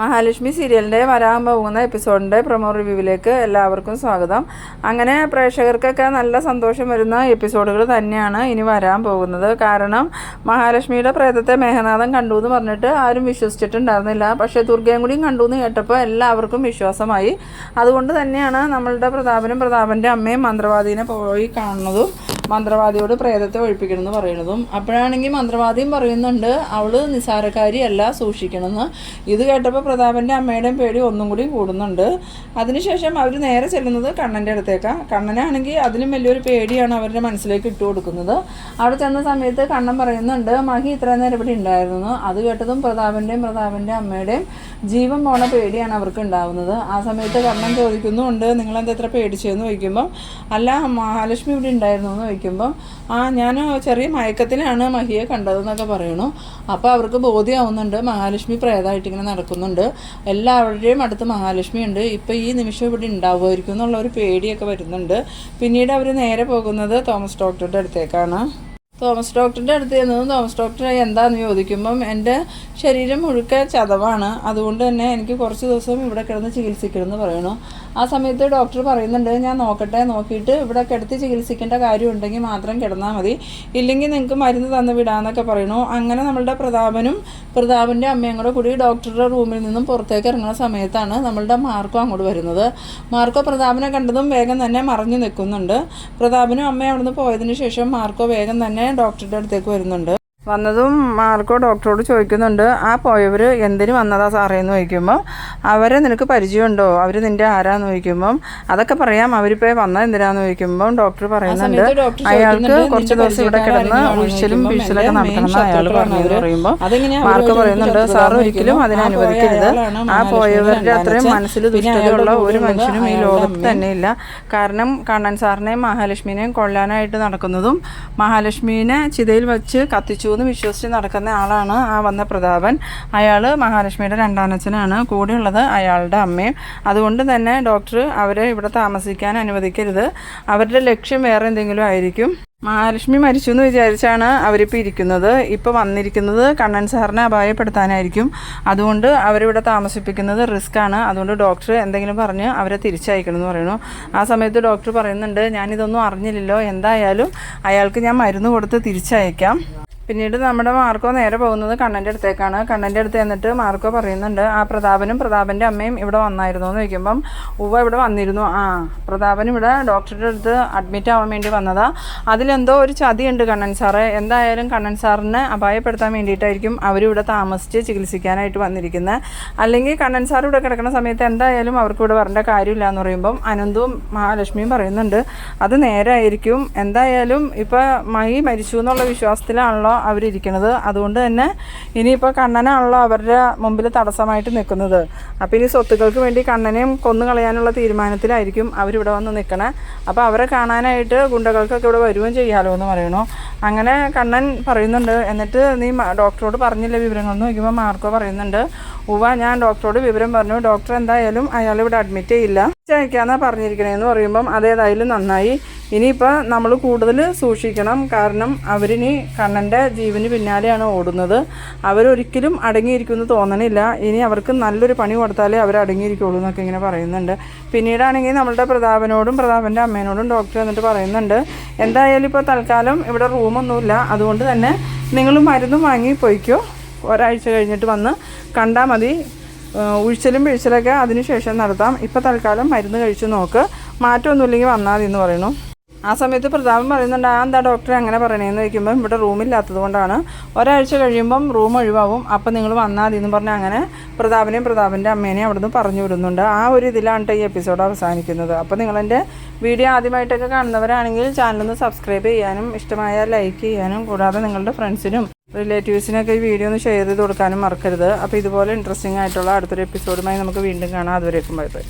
മഹാലക്ഷ്മി സീരിയലിന്റെ വരാൻ പോകുന്ന എപ്പിസോഡിന്റെ പ്രൊമോ റിവ്യൂവിലേക്ക് എല്ലാവർക്കും സ്വാഗതം. അങ്ങനെ പ്രേക്ഷകർക്കൊക്കെ നല്ല സന്തോഷം വരുന്ന എപ്പിസോഡുകൾ തന്നെയാണ് ഇനി വരാൻ പോകുന്നത്. കാരണം മഹാലക്ഷ്മിയുടെ പ്രേതത്തെ മേഘനാഥൻ കണ്ടു എന്ന് പറഞ്ഞിട്ട് ആരും വിശ്വസിച്ചിട്ടുണ്ടായിരുന്നില്ല. പക്ഷേ ദുർഗയും കൂടിയും കണ്ടു എന്ന് കേട്ടപ്പോൾ എല്ലാവർക്കും വിശ്വാസമായി. അതുകൊണ്ട് തന്നെയാണ് നമ്മളുടെ പ്രതാപനും പ്രതാപന്റെ അമ്മയും മന്ത്രവാദീനെ പോയി കാണുന്നതും. മന്ത്രവാദിയോട് പ്രേതത്തെ ഒഴിപ്പിക്കണമെന്ന് പറയുന്നതും അപ്പോഴാണെങ്കിൽ മന്ത്രവാദിയും പറയുന്നുണ്ട് അവൾ നിസാരക്കാരിയല്ല സൂക്ഷിക്കണമെന്ന്. ഇത് കേട്ടപ്പോൾ പ്രതാപന്റെ അമ്മയുടെയും പേടി ഒന്നും കൂടി കൂടുന്നുണ്ട്. അതിനുശേഷം അവർ നേരെ ചെല്ലുന്നത് കണ്ണന്റെ അടുത്തേക്കാണ് കണ്ണനാണെങ്കിൽ അതിലും വലിയൊരു പേടിയാണ് അവരുടെ മനസ്സിലേക്ക് ഇട്ട് കൊടുക്കുന്നത്. അവിടെ ചെന്ന സമയത്ത് കണ്ണൻ പറയുന്നുണ്ട് മഹി ഇത്ര നേരം ഇവിടെ ഉണ്ടായിരുന്നു. അത് കേട്ടതും പ്രതാപന്റെയും പ്രതാപന്റെ അമ്മയുടെയും ജീവൻ പോണ പേടിയാണ് അവർക്ക് ഉണ്ടാവുന്നത്. ആ സമയത്ത് കണ്ണൻ ചോദിക്കുന്നുണ്ട് നിങ്ങളെന്താ ഇത്ര പേടിച്ചതെന്ന്? ചോദിക്കുമ്പോൾ അല്ല മഹാലക്ഷ്മി ഇവിടെ ഉണ്ടായിരുന്നു എന്ന് ചോദിക്കുമ്പോൾ ആ ഞാൻ ചെറിയ മയക്കത്തിലാണ് മഹിയെ കണ്ടതെന്നൊക്കെ പറയണു. അപ്പോൾ അവർക്ക് ബോധ്യമാവുന്നുണ്ട് മഹാലക്ഷ്മി പ്രേതമായിട്ട് ഇങ്ങനെ നടക്കുന്നുണ്ട്. എല്ലാവരുടെയും അടുത്ത് മഹാലക്ഷ്മി ഉണ്ട്. ഇപ്പോൾ ഈ നിമിഷം ഇവിടെ ഉണ്ടാവുമായിരിക്കും എന്നുള്ള ഒരു പേടിയൊക്കെ വരുന്നുണ്ട്. പിന്നീട് അവർ നേരെ പോകുന്നത് തോമസ് ഡോക്ടറുടെ അടുത്തേക്കാണ്. തോമസ് ഡോക്ടറിന്റെ അടുത്ത് ചെന്നത് തോമസ് ഡോക്ടർ എന്താണെന്ന് ചോദിക്കുമ്പം എന്റെ ശരീരം മുഴുക്ക ചതവാണ്. അതുകൊണ്ട് തന്നെ എനിക്ക് കുറച്ച് ദിവസം ഇവിടെ കിടന്ന് ചികിത്സിക്കണമെന്ന് പറയണു ആ സമയത്ത് ഡോക്ടർ പറയുന്നുണ്ട് ഞാൻ നോക്കട്ടെ നോക്കിയിട്ട് ഇവിടെ കിടത്തി ചികിത്സിക്കേണ്ട കാര്യമുണ്ടെങ്കിൽ മാത്രം കിടന്നാൽ മതി. ഇല്ലെങ്കിൽ നിങ്ങൾക്ക് മരുന്ന് തന്ന് വിടാമെന്നൊക്കെ പറയണു അങ്ങനെ നമ്മളുടെ പ്രതാപനും പ്രതാപന്റെ അമ്മയും കൂടെ കൂടി ഡോക്ടറുടെ റൂമിൽ നിന്നും പുറത്തേക്ക് ഇറങ്ങുന്ന സമയത്താണ് നമ്മളുടെ മാർക്കോ അങ്ങോട്ട് വരുന്നത്. മാർക്കോ പ്രതാപനെ കണ്ടതും വേഗം തന്നെ മറഞ്ഞു നിൽക്കുന്നുണ്ട്. പ്രതാപനും അമ്മയും അവിടുന്ന് പോയതിന് ശേഷം മാർക്കോ വേഗം തന്നെ ഡോക്ടറുടെ അടുത്തേക്ക് വരുന്നുണ്ട്. വന്നതും മാർക്കോ ഡോക്ടറോട് ചോദിക്കുന്നുണ്ട് ആ പോയവർ എന്തിനു വന്നതാ സാറേ? എന്ന് ചോദിക്കുമ്പോൾ അവരെ നിനക്ക് പരിചയമുണ്ടോ? അവർ നിന്റെ ആരാന്ന് ചോദിക്കുമ്പം അതൊക്കെ പറയാം. അവരിപ്പോൾ വന്നത് എന്തിനാന്ന് ചോദിക്കുമ്പം ഡോക്ടർ പറയുന്നുണ്ട്. അയാൾക്ക് കുറച്ച് ദിവസം ഇവിടെ കിടന്ന് ഉഴിച്ചിലും വീഴ്ചലൊക്കെ നടത്തണമെന്ന് അയാൾ പറഞ്ഞു പറയുമ്പോൾ മാർക്കോ പറയുന്നുണ്ട് സാർ ഒരിക്കലും അതിനെ അനുവദിക്കരുത്. ആ പോയവരുടെ അത്രയും മനസ്സിൽ ദുഷ്ടതയുള്ള ഒരു മനുഷ്യനും ഈ ലോകത്ത് തന്നെയില്ല കാരണം കണ്ണൻ സാറിനെയും മഹാലക്ഷ്മിനെയും കൊള്ളാനായിട്ട് നടക്കുന്നതും മഹാലക്ഷ്മിനെ ചിതയിൽ വെച്ച് കത്തിച്ചു എന്ന് വിശ്വസിച്ച് നടക്കുന്ന ആളാണ് ആ വന്ന പ്രതാപൻ. അയാൾ മഹാലക്ഷ്മിയുടെ രണ്ടാനച്ഛനാണ് കൂടെയുള്ളത് അയാളുടെ അമ്മയും. അതുകൊണ്ട് തന്നെ ഡോക്ടർ അവരെ ഇവിടെ താമസിക്കാൻ അനുവദിക്കരുത്. അവരുടെ ലക്ഷ്യം വേറെ എന്തെങ്കിലും ആയിരിക്കും. മഹാലക്ഷ്മി മരിച്ചു എന്ന് വിചാരിച്ചാണ് അവരിപ്പോൾ ഇരിക്കുന്നത്. ഇപ്പോൾ വന്നിരിക്കുന്നത് കണ്ണൻ സാറിനെ അപായപ്പെടുത്താനായിരിക്കും. അതുകൊണ്ട് അവരിവിടെ താമസിപ്പിക്കുന്നത് റിസ്ക് ആണ്. അതുകൊണ്ട് ഡോക്ടർ എന്തെങ്കിലും പറഞ്ഞ് അവരെ തിരിച്ചയക്കണം എന്ന് പറയുന്നു. ആ സമയത്ത് ഡോക്ടർ പറയുന്നുണ്ട് ഞാനിതൊന്നും അറിഞ്ഞില്ലല്ലോ. എന്തായാലും അയാൾക്ക് ഞാൻ മരുന്ന് കൊടുത്ത് തിരിച്ചയക്കാം. പിന്നീട് നമ്മുടെ മാർക്കോ നേരെ പോകുന്നത് കണ്ണന്റെ അടുത്തേക്കാണ്. കണ്ണന്റെ അടുത്ത് എന്നിട്ട് മാർക്കോ പറയുന്നുണ്ട് ആ പ്രതാപനും പ്രതാപന്റെ അമ്മയും ഇവിടെ വന്നായിരുന്നു എന്ന് ചോദിക്കുമ്പം ഉവ ഇവിടെ വന്നിരുന്നു. ആ പ്രതാപൻ ഇവിടെ ഡോക്ടറുടെ അടുത്ത് അഡ്മിറ്റ് ആവാൻ വേണ്ടി വന്നതാ. അതിലെന്തോ ഒരു ചതിയുണ്ട് കണ്ണൻ സാറ്. എന്തായാലും കണ്ണൻ സാറിനെ അപായപ്പെടുത്താൻ വേണ്ടിയിട്ടായിരിക്കും അവരിവിടെ താമസിച്ച് ചികിത്സിക്കാനായിട്ട് വന്നിരിക്കുന്നത് അല്ലെങ്കിൽ കണ്ണൻ സാർ ഇവിടെ കിടക്കുന്ന സമയത്ത് എന്തായാലും അവർക്ക് ഇവിടെ വരേണ്ട കാര്യമില്ല എന്ന് പറയുമ്പം അനന്തവും മഹാലക്ഷ്മിയും പറയുന്നുണ്ട് അത് നേരായിരിക്കും. എന്തായാലും ഇപ്പോൾ മൈ മരിച്ചു എന്നുള്ള വിശ്വാസത്തിലാണല്ലോ അവരിയ്ക്കണത് അതുകൊണ്ട് തന്നെ ഇനിയിപ്പോൾ കണ്ണനാണല്ലോ അവരുടെ മുമ്പിൽ തടസ്സമായിട്ട് നിൽക്കുന്നത് അപ്പോൾ ഇനി സ്വത്തുക്കൾക്ക് വേണ്ടി കണ്ണനെയും കൊന്നു കളയാനുള്ള തീരുമാനത്തിലായിരിക്കും അവരിവിടെ വന്ന് നിൽക്കണേ അപ്പോൾ അവരെ കാണാനായിട്ട് ഗുണ്ടകൾക്കൊക്കെ ഇവിടെ വരുകയും ചെയ്യാമല്ലോ എന്ന് പറയണു അങ്ങനെ കണ്ണൻ പറയുന്നുണ്ട്. എന്നിട്ട് നീ ഡോക്ടറോട് പറഞ്ഞില്ല വിവരങ്ങൾ എന്ന് ചോദിക്കുമ്പോൾ മാർക്കോ പറയുന്നുണ്ട്. ഉവ ഞാൻ ഡോക്ടറോട് വിവരം പറഞ്ഞു. ഡോക്ടർ എന്തായാലും അയാൾ ഇവിടെ അഡ്മിറ്റ് ചെയ്യില്ല. അയക്കാന്നാണ് പറഞ്ഞിരിക്കണേന്ന് പറയുമ്പം അതേതായാലും നന്നായി. ഇനിയിപ്പോൾ നമ്മൾ കൂടുതൽ സൂക്ഷിക്കണം. കാരണം അവരിനി കണ്ണന്റെ ജീവന് പിന്നാലെയാണ് ഓടുന്നത്. അവരൊരിക്കലും അടങ്ങിയിരിക്കുമെന്ന് തോന്നണില്ല. ഇനി അവർക്ക് നല്ലൊരു പണി കൊടുത്താലേ അവർ അടങ്ങിയിരിക്കുള്ളൂ എന്നൊക്കെ ഇങ്ങനെ പറയുന്നുണ്ട്. പിന്നീടാണെങ്കിൽ നമ്മളുടെ പ്രതാപനോടും പ്രതാപന്റെ അമ്മേനോടും ഡോക്ടർ എന്നിട്ട് പറയുന്നുണ്ട്. എന്തായാലും ഇപ്പോൾ തൽക്കാലം ഇവിടെ റൂമൊന്നുമില്ല അതുകൊണ്ട് തന്നെ നിങ്ങൾ മരുന്നും വാങ്ങി പോയിക്കോ. ഒരാഴ്ച കഴിഞ്ഞിട്ട് വന്ന് കണ്ടാൽ മതി. ഉഴിച്ചിലും പിഴിച്ചിലൊക്കെ അതിനുശേഷം നടത്താം. ഇപ്പോൾ തൽക്കാലം മരുന്ന് കഴിച്ച് നോക്ക്. മാറ്റമൊന്നുമില്ലെങ്കിൽ വന്നാൽ മതി എന്ന് പറയുന്നു. ആ സമയത്ത് പ്രതാപൻ പറയുന്നുണ്ട് ആ എന്താ ഡോക്ടറെ അങ്ങനെ പറയണേന്ന് ചോദിക്കുമ്പം ഇവിടെ റൂമില്ലാത്തത് കൊണ്ടാണ്. ഒരാഴ്ച കഴിയുമ്പം റൂം ഒഴിവാകും അപ്പം നിങ്ങൾ വന്നാൽ മതി എന്ന് പറഞ്ഞ് അങ്ങനെ പ്രതാപനെയും പ്രതാപന്റെ അമ്മേനെയും അവിടുന്ന് പറഞ്ഞു വിടുന്നുണ്ട്. ആ ഒരു ഇതിലാണ് ഈ എപ്പിസോഡ് അവസാനിക്കുന്നത്. അപ്പോൾ നിങ്ങളെന്റെ വീഡിയോ ആദ്യമായിട്ടൊക്കെ കാണുന്നവരാണെങ്കിൽ ചാനലൊന്ന് സബ്സ്ക്രൈബ് ചെയ്യാനും ഇഷ്ടമായ ലൈക്ക് ചെയ്യാനും കൂടാതെ നിങ്ങളുടെ ഫ്രണ്ട്സിനും റിലേറ്റീവ്സിനൊക്കെ ഈ വീഡിയോ ഒന്ന് ഷെയർ ചെയ്ത് കൊടുക്കാനും മറക്കരുത്. അപ്പോൾ ഇതുപോലെ ഇൻട്രസ്റ്റിംഗ് ആയിട്ടുള്ള അടുത്തൊരു എപ്പിസോഡുമായി നമുക്ക് വീണ്ടും കാണാം. അതുവരേക്കും ബൈ ബൈ